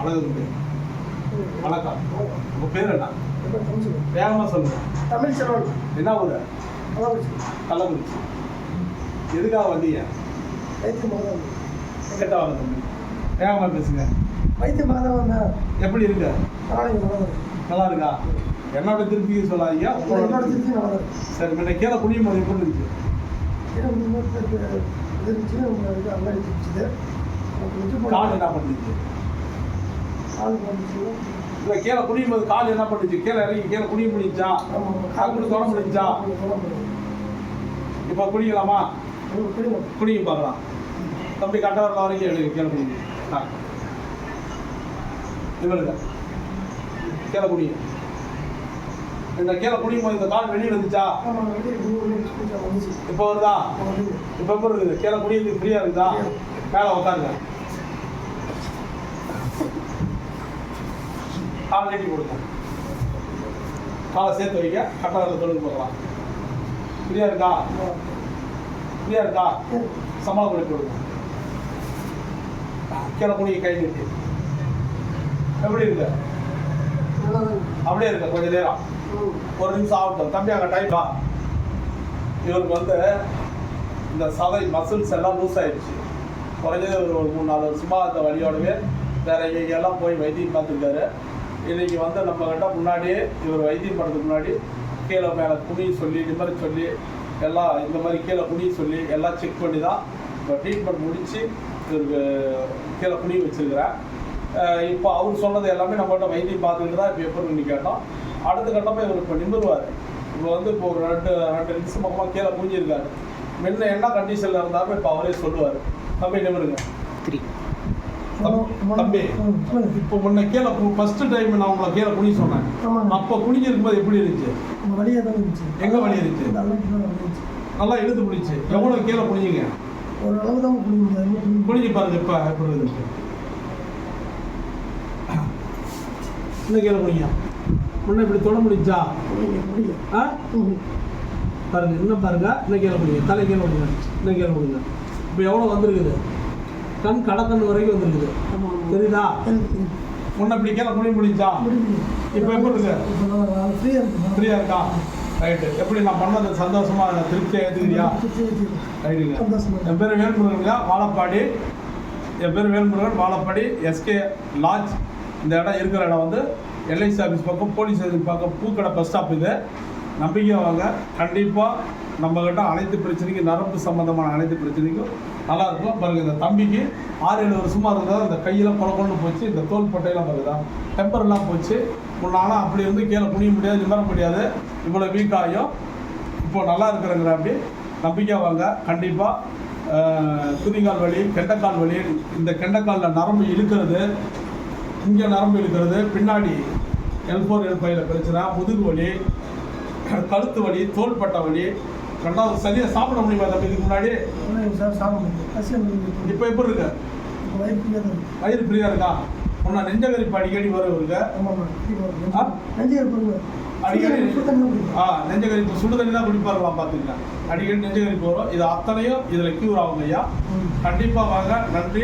அழகு வணக்கம் உங்க பேர் என்ன? வேகமா சொல்லுங்க. தமிழ் செல்வன். என்ன ஊரு? கள்ளக்குறிச்சி. எதுக்காக வந்தீங்க? வைத்திய மாதம் கிட்ட வாங்க தம்பி. வேகமா பேசுங்க. வைத்திய மாதம் வந்தேன் எப்படி இருக்கு? நல்லா இருக்கு. இருக்கா என்னோட திருப்தி சொல்லாதீங்க. என்னோட உங்களோட இருக்கு. சரி முன்ன கீழே குடியும் போது எப்படி போன- கால் என்ன வந்துச்சு இல்லை கீழே குடியும் போது கால் என்ன பண்ணுச்சு? கீழே இறங்கி கீழே குடிய முடிஞ்சா? கால் கூட தொட முடிஞ்சா? இப்போ குடிக்கலாமா புரியும் குடிங்க பார்க்கலாம். தம்பி கட்ட வரல வரைக்கும் எழுதி கீழே குடிங்க ஆ. இவனுங்க கீழே குடிங்க இந்த கீழே குடியும் போது இந்த கால் வெளியே வந்துச்சா? ஆமா வெளியே இப்போ வருதா? இப்போ எப்படி இருக்குது கீழே குடியிருக்கு ஃப்ரீயாக இருக்குதா? மேலே உட்காருங்க காலை நீட்டி கொடுக்கும் காலை சேர்த்து வைக்க கட்டத்தில் தொழில் போகலாம் ஃப்ரீயாக இருக்கா? ஃப்ரீயாக இருக்கா? சம்பளம் பண்ணி கொடுக்கும் கீழே குடிங்க கை நீட்டி. எப்படி இருக்கு? அப்படியே இருக்க கொஞ்சம் நேரம். ஒரு நிமிஷம் ஆகட்டும். தம்பி அங்கே டைம் இவருக்கு வந்து இந்த சதை மசில்ஸ் எல்லாம் லூஸ் ஆயிடுச்சு. குறைஞ்சது ஒரு மூணு நாலு வருஷமாக அந்த வழியோடவே வேற எங்கெல்லாம் போய் வைத்தியம் பார்த்துருக்காரு. இன்னைக்கு வந்து நம்ம கிட்ட முன்னாடியே இவர் வைத்தியம் பண்ணுறதுக்கு முன்னாடி கீழே மேலே குனி சொல்லி நிம்மதி சொல்லி எல்லாம் இந்த மாதிரி கீழே குனி சொல்லி எல்லாம் செக் பண்ணி தான் இப்போ ட்ரீட்மெண்ட் முடித்து இவருக்கு கீழே குனி வச்சுருக்கிறேன். இப்போ அவர் சொன்னது எல்லாமே நம்மகிட்ட வைத்தியம் பார்த்துக்கிட்டு தான் இப்போ எப்போ பண்ணி கேட்டோம். அடுத்த கட்டமாக இவர் இப்போ நிமிருவார். இப்போ வந்து இப்போ ஒரு ரெண்டு ரெண்டு நிமிஷம் பக்கமாக கீழே குனிஞ்சிருக்காரு. முன்ன என்ன கண்டிஷனில் இருந்தாலும் இப்போ அவரே சொல்லுவார். தம்பி நிமிருங்க. த்ரீ தம்பி. இப்போ முன்ன கீழே ஃபர்ஸ்ட் டைம் நான் உங்களை கீழே குனி சொன்னேன். அப்போ குனிஞ்சிருக்கும் போது எப்படி இருந்துச்சு? உங்க வழியா தான் இருந்துச்சு. எங்க வலி இருந்துச்சு? இருந்துச்சு. நல்லா இழுத்து பிடிச்சு. எவ்வளோ கீழே குனிஞ்சிங்க? ஒரு அளவு தான் முடியாது குனிஞ்சு பாருங்க இப்போ எப்படி இருக்கு இன்னும் கீழே குனிங்க? முன்ன இப்படி தொட முடிஞ்சா? ஆ. பாருங்க இன்னும் பாருங்க. இன்னும் கீழே முடியுங்க தலை கீழே முடியுங்க இன்னும் கீழே முடியுங்க இப்போ எவ்வளோ வந்திருக்குது? கண் கடக்கண் வரைக்கும் வந்துருக்குது. தெரியுதா? முன்ன இப்படி முடி முடிஞ்சா இப்போ எப்படி இருக்கு? ஃப்ரீயாக ஃப்ரீயா இருக்கா? ரைட்டு எப்படி நான் பண்ணது சந்தோஷமா திருப்தியாக ஏற்றுக்கிறியா ரைட்டுங்க என் பேர் வேல்முருகனுங்க வாழப்பாடி. என் பேர் வேல்முருகன் வாழப்பாடி எஸ்கே லாட்ஜ் இந்த இடம் இருக்கிற இடம் வந்து எல்ஐசி ஆஃபீஸ் பக்கம் போலீஸ் ஆஃபீஸ் பக்கம் பூக்கடை பஸ் ஸ்டாப் இது. நம்பிக்கை வாங்க. கண்டிப்பாக நம்மக்கிட்ட அனைத்து பிரச்சனைக்கும் நரம்பு சம்மந்தமான அனைத்து பிரச்சனைக்கும் நல்லா இருக்கும். பாருங்க இந்த தம்பிக்கு ஆறு ஏழு வருஷமாக இருந்தால் இந்த கையில் கொல போச்சு இந்த தோல் பட்டையெல்லாம் பாருதா டெம்பர்லாம் போச்சு. முன்னாலாம் அப்படி இருந்து கீழே குனிய முடியாது நிமிர முடியாது. இவ்வளோ வீக் ஆகும் இப்போ நல்லா இருக்கிறங்கிற அப்படி நம்பிக்கை வாங்க. கண்டிப்பாக குதிங்கால் வலி கெண்டைக்கால் வலி இந்த கெண்டைக்காலில் நரம்பு இழுக்கிறது இங்கே நரம்பு இழுக்கிறது பின்னாடி எல் ஃபோர் எல் ஃபைவ்ல பிரச்சனை முதுகு வலி கழுத்து வலி தோள்பட்டை வலி ரெண்டாவது சரியாக சாப்பிட முடியுமா தம்பி? இதுக்கு முன்னாடி? சார் சாப்பிட முடியும் இப்போ எப்படி இருக்கு? வயிறு ஃப்ரீயாக இருக்கு. இருக்கா? உன்னை நெஞ்சகரிப்பு அடிக்கடி வர இருக்கு ஆமாம்மா ஆ? நெஞ்சு இருப்பாங்க அடிக்கடி ஆ நெஞ்சகரிப்பு சுடு தண்ணி தான் குடிப்பார்களாம் பார்த்துக்கலாம் அடிக்கடி நெஞ்சகரிப்பு வரும். இது அத்தனையும் இதில் க்யூர் ஆகும் ஐயா. கண்டிப்பாக வாங்க. நன்றி.